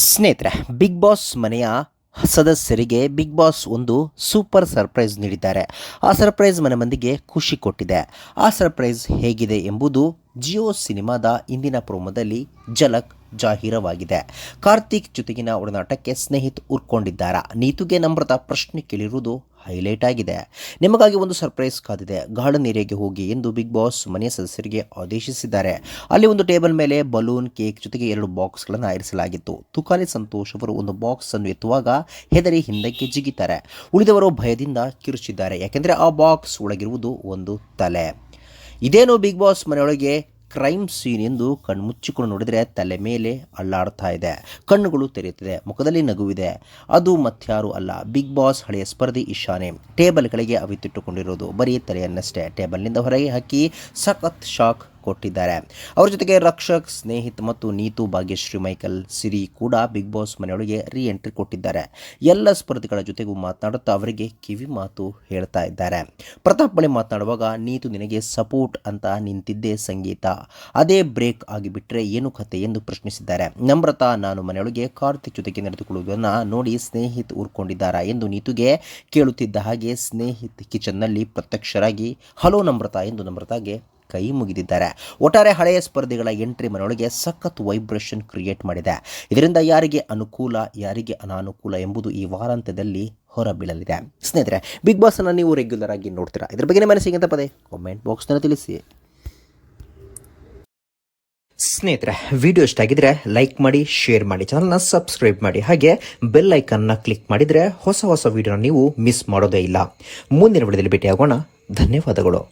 ಸ್ನೇಹಿತರೆ big boss ಮನೆಯ ಸದಸ್ಯರಿಗೆ ಬಿಗ್ ಬಾಸ್ ಒಂದು ಸೂಪರ್ ಸರ್ಪ್ರೈಸ್ ನೀಡಿದ್ದಾರೆ. ಆ ಸರ್ಪ್ರೈಸ್ ಮನೆ ಮಂದಿಗೆ ಖುಷಿ ಕೊಟ್ಟಿದೆ. ಆ ಸರ್ಪ್ರೈಸ್ ಹೇಗಿದೆ ಎಂಬುದು ಜಿಯೋ ಸಿನಿಮಾದ ಇಂದಿನ ಪ್ರೋಮೋದಲ್ಲಿ ಜಲಕ್ ಜಾಹೀರವಾಗಿದೆ. ಕಾರ್ತಿಕ್ ಜೊತೆಗಿನ ಒಡನಾಟಕ್ಕೆ ಸ್ನೇಹಿತ್ ಉರ್ಕೊಂಡಿದ್ದಾರಾ ನೀತುಗೆ ನಮ್ರತ ಪ್ರಶ್ನೆ ಕೇಳಿರುವುದು ಹೈಲೈಟ್ ಆಗಿದೆ. ನಿಮಗಾಗಿ ಒಂದು ಸರ್ಪ್ರೈಸ್ ಕಾದಿದೆ. ಗಾರ್ಡನ್ ಏರಿಯಾಗೆ ಹೋಗಿ ಎಂದು ಬಿಗ್ ಬಾಸ್ ಮನೆಯ ಸದಸ್ಯರಿಗೆ ಆದೇಶಿಸಿದ್ದಾರೆ. ಅಲ್ಲಿ ಒಂದು ಟೇಬಲ್ ಮೇಲೆ ಬಲೂನ್, ಕೇಕ್ ಜೊತೆಗೆ ಎರಡು ಬಾಕ್ಸ್ಗಳನ್ನು ಇರಿಸಲಾಗಿತ್ತು ತುಕಾಲಿ ಸಂತೋಷ್ ಅವರು ಒಂದು ಬಾಕ್ಸ್ ಅನ್ನು ಎತ್ತುವಾಗ ಹೆದರಿ ಹಿಂದಕ್ಕೆ ಜಿಗಿತಾರೆ. ಉಳಿದವರು ಭಯದಿಂದ ಕಿರುಚಿದ್ದಾರೆ. ಯಾಕೆಂದರೆ ಆ ಬಾಕ್ಸ್ ಒಳಗಿರುವುದು ಒಂದು ತಲೆ. ಇದೇನು ಬಿಗ್ ಬಾಸ್ ಮನೆಯೊಳಗೆ ಕ್ರೈಮ್ ಸೀನ್ ಎಂದು ಕಣ್ಮುಚ್ಚಿಕೊಂಡು ನೋಡಿದರೆ ತಲೆ ಮೇಲೆ ಅಲ್ಲಾಡ್ತಾ ಇದೆ. ಕಣ್ಣುಗಳು ತೆರೆಯುತ್ತಿದೆ, ಮುಖದಲ್ಲಿ ನಗುವಿದೆ. ಅದು ಮತ್ಯಾರು ಅಲ್ಲ, ಬಿಗ್ ಬಾಸ್ ಹಳೆಯ ಸ್ಪರ್ಧಿ ಇಶಾನೆ ಟೇಬಲ್ಗಳಿಗೆ ಅವಿತಿಟ್ಟುಕೊಂಡಿರೋದು, ಬರೀ ತಲೆಯನ್ನಷ್ಟೇ. ಟೇಬಲ್ನಿಂದ ಹೊರಗೆ ಹಾಕಿ ಸಖತ್ ಶಾಕ್ ಕೊಟ್ಟಿದ್ದಾರೆ. ಅವರ ಜೊತೆಗೆ ರಕ್ಷಕ್, ಸ್ನೇಹಿತ್ ಮತ್ತು ನೀತು ಭಾಗ್ಯಶ್ರೀ ಮೈಕಲ್ ಸಿರಿ ಕೂಡ ಬಿಗ್ ಬಾಸ್ ಮನೆಯೊಳಗೆ ರೀ ಎಂಟ್ರಿ ಕೊಟ್ಟಿದ್ದಾರೆ. ಎಲ್ಲ ಸ್ಪರ್ಧಿಗಳ ಜೊತೆಗೂ ಮಾತನಾಡುತ್ತಾ ಅವರಿಗೆ ಕಿವಿ ಮಾತು ಹೇಳ್ತಾ ಇದ್ದಾರೆ. ಪ್ರತಾಪ್ ಬಳಿ ಮಾತನಾಡುವಾಗ, ನೀತು ನಿನಗೆ ಸಪೋರ್ಟ್ ಅಂತ ನಿಂತಿದ್ದೆ ಸಂಗೀತ. ಅದೇ ಬ್ರೇಕ್ ಆಗಿಬಿಟ್ರೆ ಏನು ಕತೆ ಎಂದು ಪ್ರಶ್ನಿಸಿದ್ದಾರೆ. ನಮ್ರತಾ, ನಾನು ಮನೆಯೊಳಗೆ ಕಾರ್ತಿಕ್ ಜೊತೆಗೆ ನಡೆದುಕೊಳ್ಳುವುದನ್ನು ನೋಡಿ ಸ್ನೇಹಿತ್ ಊರ್ಕೊಂಡಿದ್ದಾರಾ ಎಂದು ನೀತುಗೆ ಕೇಳುತ್ತಿದ್ದ ಹಾಗೆ ಸ್ನೇಹಿತ್ ಕಿಚನ್ನಲ್ಲಿ ಪ್ರತ್ಯಕ್ಷರಾಗಿ, ಹಲೋ ನಮ್ರತಾ ಎಂದು ನಮ್ರತಾಗೆ ಕೈ ಮುಗಿದಿದ್ದಾರೆ. ಒಟ್ಟಾರೆ ಹಳೆಯ ಸ್ಪರ್ಧಿಗಳ ಎಂಟ್ರಿ ಮನೆಯೊಳಗೆ ಸಖತ್ ವೈಬ್ರೇಷನ್ ಕ್ರಿಯೇಟ್ ಮಾಡಿದೆ. ಇದರಿಂದ ಯಾರಿಗೆ ಅನುಕೂಲ, ಯಾರಿಗೆ ಅನಾನುಕೂಲ ಎಂಬುದು ಈ ವಾರಾಂತ್ಯದಲ್ಲಿ ಹೊರಬೀಳಲಿದೆ. ಸ್ನೇಹಿತರೆ ಬಿಗ್ ಬಾಸನ್ನು ನೀವು ರೆಗ್ಯುಲರ್ ಆಗಿ ನೋಡ್ತೀರಾ? ಇದ್ರ ಬಗ್ಗೆ ಮನಸ್ಸಿಗೆ ಪದೇ ಕಾಮೆಂಟ್ ಬಾಕ್ಸ್ನಲ್ಲಿ ತಿಳಿಸಿ. ಸ್ನೇಹಿತರೆ ವಿಡಿಯೋ ಇಷ್ಟ ಆಗಿದ್ರೆ ಲೈಕ್ ಮಾಡಿ ಶೇರ್ ಮಾಡಿ ಚಾನಲ್ನ ಸಬ್ಸ್ಕ್ರೈಬ್ ಮಾಡಿ, ಹಾಗೆ ಬೆಲ್ ಐಕನ್ನ ಕ್ಲಿಕ್ ಮಾಡಿದರೆ ಹೊಸ ಹೊಸ ವಿಡಿಯೋನ ನೀವು ಮಿಸ್ ಮಾಡೋದೇ ಇಲ್ಲ. ಮುಂದಿನ ವಿಡಿಯೋದಲ್ಲಿ ಭೇಟಿಯಾಗೋಣ. ಧನ್ಯವಾದಗಳು.